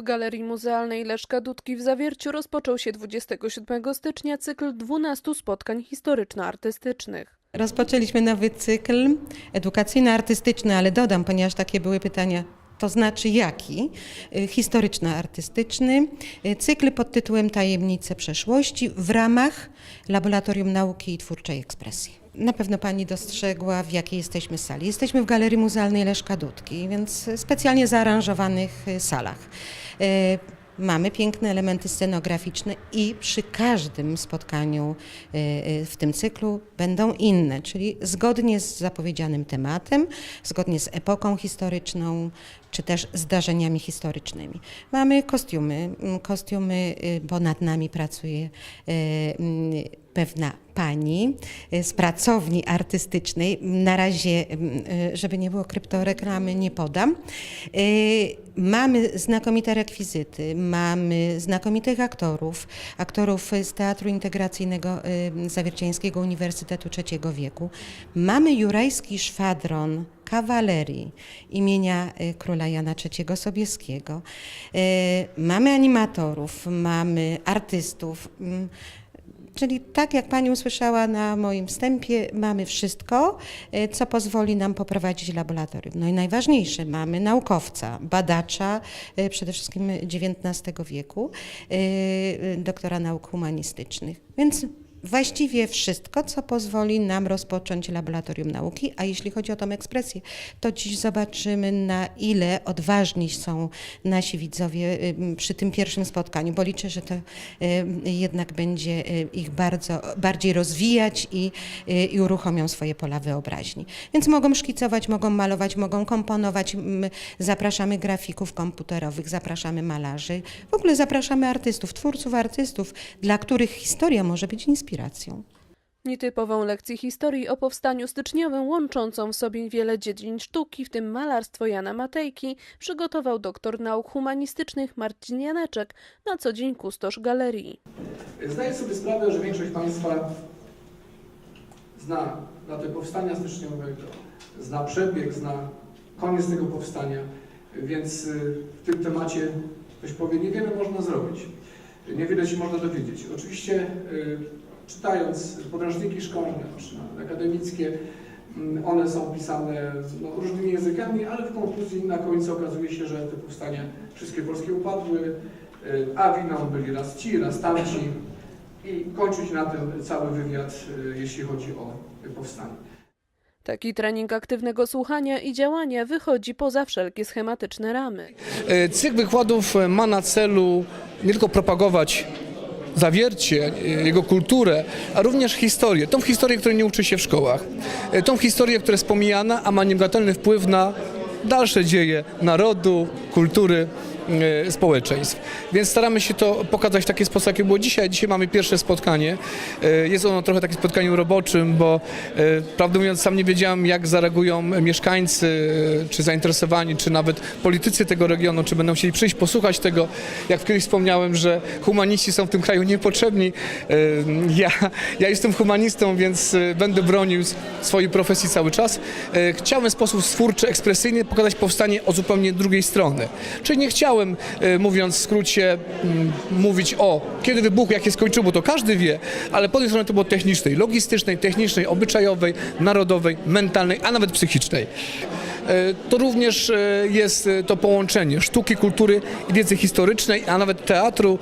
W Galerii Muzealnej Leszka Dudki w Zawierciu rozpoczął się 27 stycznia cykl 12 spotkań historyczno-artystycznych. Rozpoczęliśmy nowy cykl edukacyjno-artystyczny, ale dodam, ponieważ takie były pytania, to znaczy jaki? Y, Historyczno-artystyczny. Y, Cykl pod tytułem Tajemnice przeszłości w ramach Laboratorium Nauki i Twórczej Ekspresji. Na pewno Pani dostrzegła, w jakiej jesteśmy sali. Jesteśmy w Galerii Muzealnej Leszka Dudki, więc specjalnie zaaranżowanych y, salach. Y, Mamy piękne elementy scenograficzne i przy każdym spotkaniu y, w tym cyklu będą inne, czyli zgodnie z zapowiedzianym tematem, zgodnie z epoką historyczną, czy też zdarzeniami historycznymi. Mamy kostiumy, kostiumy, bo nad nami pracuje pewna pani y, z pracowni artystycznej. Na razie, y, żeby nie było kryptoreklamy, nie podam. Y, Mamy znakomite rekwizyty, mamy znakomitych aktorów, aktorów z Teatru Integracyjnego Zawierciańskiego Uniwersytetu Trzeciego Wieku. Mamy jurajski szwadron kawalerii imienia króla Jana III Sobieskiego. Mamy animatorów, mamy artystów. Czyli tak jak Pani usłyszała na moim wstępie, mamy wszystko, y, co pozwoli nam poprowadzić laboratorium. No i najważniejsze, mamy naukowca, badacza, y, przede wszystkim XIX wieku, y, doktora nauk humanistycznych. Więc właściwie wszystko, co pozwoli nam rozpocząć laboratorium nauki, a jeśli chodzi o tą ekspresję, to dziś zobaczymy, na ile odważni są nasi widzowie y, przy tym pierwszym spotkaniu, bo liczę, że to y, jednak będzie y, ich bardzo, bardziej rozwijać i, i uruchomią swoje pola wyobraźni. Więc mogą szkicować, mogą malować, mogą komponować. My Zapraszamy grafików komputerowych, zapraszamy malarzy, w ogóle zapraszamy artystów, twórców artystów, dla których historia może być inspiracją. Nietypową lekcję historii o powstaniu styczniowym, łączącą w sobie wiele dziedzin sztuki, w tym malarstwo Jana Matejki, przygotował doktor nauk humanistycznych Marcin Janeczek, na co dzień kustosz galerii. Zdaję sobie sprawę, że większość Państwa zna datę powstania styczniowego, zna przebieg, zna koniec tego powstania, więc y, w tym temacie ktoś powie, niewiele można zrobić, niewiele się można dowiedzieć. Oczywiście y, czytając podręczniki szkolne akademickie, mm, one są pisane no, różnymi językami, ale w konkluzji na końcu okazuje się, że te powstania wszystkie polskie upadły, y, a winą byli raz ci, raz tamci i kończy się na tym cały wywiad, y, jeśli chodzi o powstanie. Taki trening aktywnego słuchania i działania wychodzi poza wszelkie schematyczne ramy. E, Cykl wykładów ma na celu nie tylko propagować zawiercie, e, jego kulturę, a również historię. Tą historię, której nie uczy się w szkołach. E, Tą historię, która jest pomijana, a ma niebagatelny wpływ na dalsze dzieje narodu, kultury, społeczeństw. Więc staramy się to pokazać w taki sposób, jaki było dzisiaj. Dzisiaj mamy pierwsze spotkanie. E, Jest ono trochę takim spotkaniem roboczym, bo e, prawdę mówiąc sam nie wiedziałem, jak zareagują mieszkańcy, e, czy zainteresowani, czy nawet politycy tego regionu, czy będą chcieli przyjść, posłuchać tego. Jak kiedyś wspomniałem, że humaniści są w tym kraju niepotrzebni. E, Ja, ja jestem humanistą, więc e, będę bronił swojej profesji cały czas. E, Chciałem w sposób twórczy, ekspresyjny pokazać powstanie od zupełnie drugiej strony. Czyli nie chciałem, e, mówiąc w skrócie, mówić o kiedy wybuchł, jak się skończyło, bo to każdy wie, ale po tej stronie to było technicznej, logistycznej, technicznej, obyczajowej, narodowej, mentalnej, a nawet psychicznej. E, To również e, jest to połączenie sztuki, kultury i wiedzy historycznej, a nawet teatru,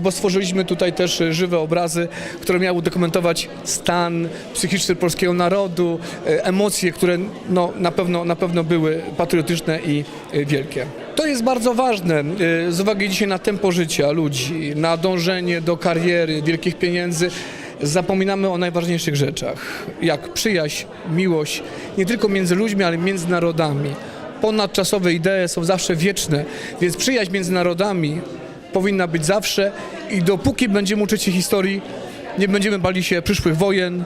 bo stworzyliśmy tutaj też żywe obrazy, które miały udokumentować stan psychiczny polskiego narodu, emocje, które no, na, pewno, na pewno były patriotyczne i wielkie. To jest bardzo ważne e, z uwagi dzisiaj na tempo życia ludzi, na dążenie do kariery, wielkich pieniędzy zapominamy o najważniejszych rzeczach, jak przyjaźń, miłość, nie tylko między ludźmi, ale między narodami. Ponadczasowe idee są zawsze wieczne, więc przyjaźń między narodami powinna być zawsze i dopóki będziemy uczyć się historii, nie będziemy bali się przyszłych wojen,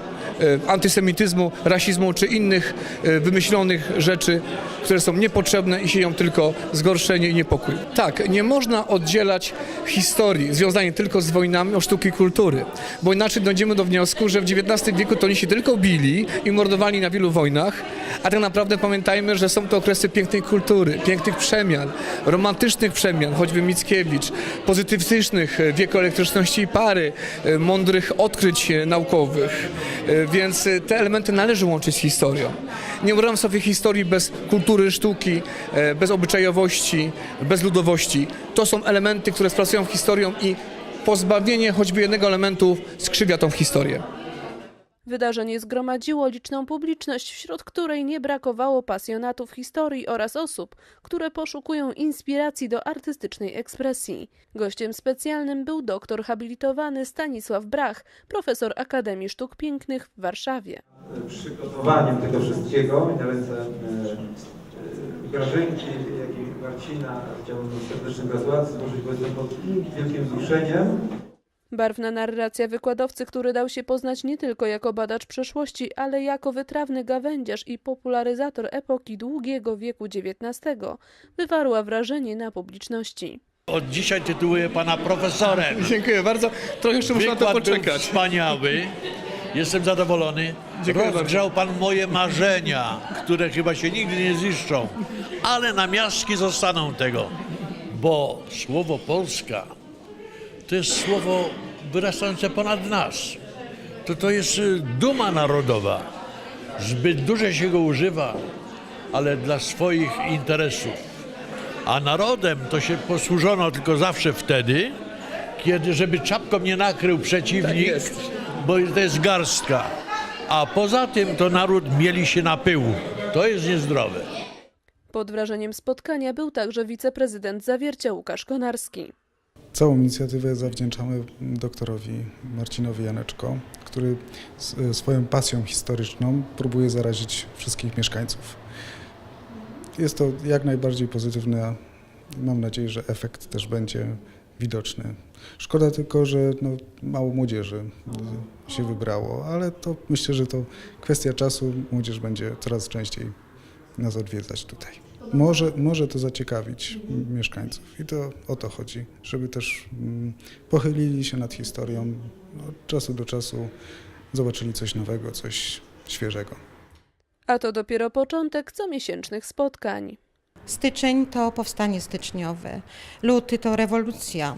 antysemityzmu, rasizmu czy innych e, wymyślonych rzeczy, które są niepotrzebne i sieją tylko zgorszenie i niepokój. Tak, nie można oddzielać historii związanej tylko z wojnami od sztuki kultury, bo inaczej dojdziemy do wniosku, że w XIX wieku to oni się tylko bili i mordowali na wielu wojnach, a tak naprawdę pamiętajmy, że są to okresy pięknej kultury, pięknych przemian, romantycznych przemian, choćby Mickiewicz, pozytywistycznych, e, wieku elektryczności i pary, e, mądrych odkryć e, naukowych, E, więc e, te elementy należy łączyć z historią. Nie wyobrażam sobie historii bez kultury, sztuki, e, bez obyczajowości, bez ludowości. To są elementy, które współpracują w historią i pozbawienie choćby jednego elementu skrzywia tą historię. Wydarzenie zgromadziło liczną publiczność, wśród której nie brakowało pasjonatów historii oraz osób, które poszukują inspiracji do artystycznej ekspresji. Gościem specjalnym był doktor habilitowany Stanisław Brach, profesor Akademii Sztuk Pięknych w Warszawie. przygotowaniem tego wszystkiego i na ręce e, e, Grażynki, jak i Marcina chciałbym serdecznie gratulacje złożyć, bo pod wielkim wzruszeniem. Barwna narracja wykładowcy, który dał się poznać nie tylko jako badacz przeszłości, ale jako wytrawny gawędziarz i popularyzator epoki długiego wieku XIX, wywarła wrażenie na publiczności. Od dzisiaj tytułuję pana profesorem. Dziękuję bardzo. Trochę jeszcze muszę na to Wykład był poczekać. wspaniały. Jestem zadowolony. Dziękuję Rozgrzał pan moje marzenia, które chyba się nigdy nie ziszczą, ale namiastki zostaną tego, bo słowo Polska to jest słowo wyrastające ponad nas. To to jest y, duma narodowa. Zbyt dużo się go używa, ale dla swoich interesów. A narodem to się posłużono tylko zawsze wtedy, kiedy, żeby czapką nie nakrył przeciwnik, bo to jest garstka. A poza tym to naród mieli się na pył. To jest niezdrowe. Pod wrażeniem spotkania był także wiceprezydent Zawiercia Łukasz Konarski. Całą inicjatywę zawdzięczamy doktorowi Marcinowi Janeczko, który s- swoją pasją historyczną próbuje zarazić wszystkich mieszkańców. Jest to jak najbardziej pozytywne. Mam nadzieję, że efekt też będzie widoczny. Szkoda tylko, że no, mało młodzieży się wybrało, ale to myślę, że to kwestia czasu. Młodzież będzie coraz częściej nas odwiedzać tutaj. Może, może to zaciekawić mieszkańców i to o to chodzi, żeby też mm, pochylili się nad historią, no, od czasu do czasu zobaczyli coś nowego, coś świeżego. A to dopiero początek comiesięcznych spotkań. Styczeń to powstanie styczniowe, luty to rewolucja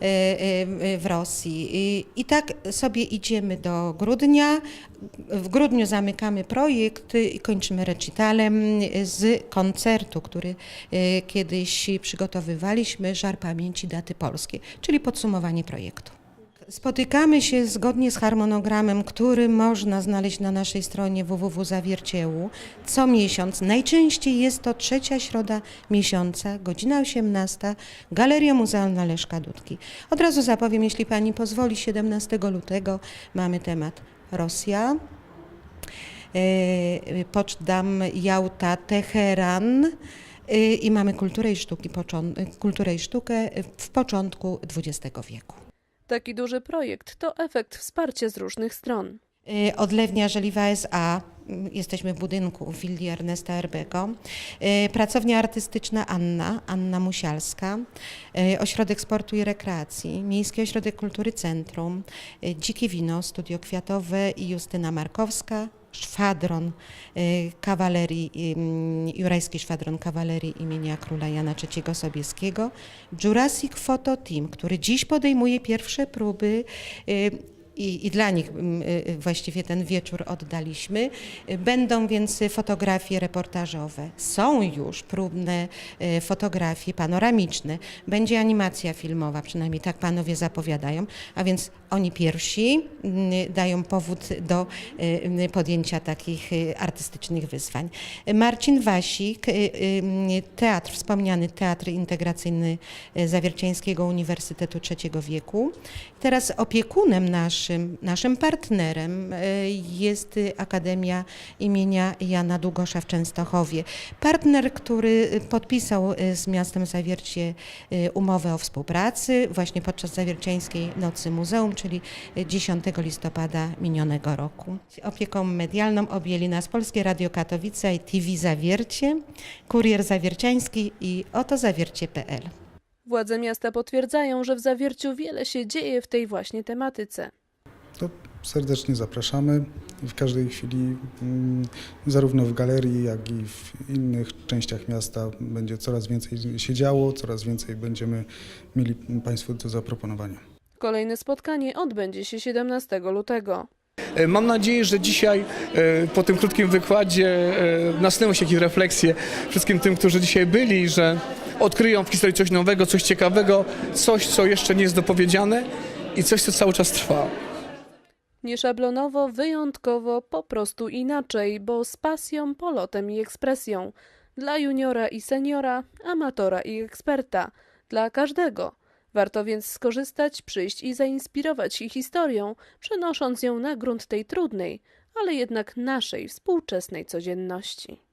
w Rosji. I, I tak sobie idziemy do grudnia. W grudniu zamykamy projekt i kończymy recitalem z koncertu, który y, kiedyś przygotowywaliśmy, Żar Pamięci Daty Polskie, czyli podsumowanie projektu. Spotykamy się zgodnie z harmonogramem, który można znaleźć na naszej stronie www.zawierciełu co miesiąc. Najczęściej jest to trzecia środa miesiąca, godzina 18, Galeria Muzealna Leszka Dudki. Od razu zapowiem, jeśli Pani pozwoli, 17 lutego mamy temat Rosja, e, Poczdam, Jałta, Teheran e, i mamy kulturę i, sztuki, kulturę i sztukę w początku XX wieku. Taki duży projekt to efekt wsparcia z różnych stron. Y, Odlewnia Żeliwa S.A. Jesteśmy w budynku w willi Ernesta Erbego. Y, Pracownia artystyczna Anna, Anna Musialska. Y, Ośrodek Sportu i Rekreacji. Miejski Ośrodek Kultury Centrum. Dzikie Wino, Studio Kwiatowe i Justyna Markowska. Szwadron y, kawalerii, y, Jurajski Szwadron Kawalerii imienia Króla Jana III Sobieskiego. Jurassic Photo Team, który dziś podejmuje pierwsze próby y, i, i dla nich właściwie ten wieczór oddaliśmy. Będą więc fotografie reportażowe. Są już próbne fotografie panoramiczne. Będzie animacja filmowa, przynajmniej tak panowie zapowiadają, a więc oni pierwsi mm, dają powód do y, podjęcia takich y, artystycznych wyzwań. Marcin Wasik, y, y, teatr, wspomniany Teatr Integracyjny Zawierciańskiego Uniwersytetu Trzeciego Wieku. Teraz opiekunem naszym naszym, partnerem jest Akademia imienia Jana Długosza w Częstochowie. Partner, który podpisał z miastem Zawiercie umowę o współpracy właśnie podczas Zawierciańskiej Nocy Muzeum, czyli y, 10 listopada minionego roku. Opieką medialną objęli nas Polskie Radio Katowice i TV Zawiercie, Kurier Zawierciański i oto zawiercie.pl. Władze miasta potwierdzają, że w Zawierciu wiele się dzieje w tej właśnie tematyce. To serdecznie zapraszamy w każdej chwili, mm, zarówno w galerii, jak i w innych częściach miasta będzie coraz więcej się działo, coraz więcej będziemy mieli Państwu do zaproponowania. Kolejne spotkanie odbędzie się 17 lutego. E, Mam nadzieję, że dzisiaj e, po tym krótkim wykładzie e, nasunęły się jakieś refleksje wszystkim tym, którzy dzisiaj byli, że odkryją w historii coś nowego, coś ciekawego, coś, co jeszcze nie jest dopowiedziane i coś, co cały czas trwa. Nieszablonowo, wyjątkowo, po prostu inaczej, bo z pasją, polotem i ekspresją. Dla juniora i seniora, amatora i eksperta. Dla każdego. Warto więc skorzystać, przyjść i zainspirować się historią, przenosząc ją na grunt tej trudnej, ale jednak naszej współczesnej codzienności.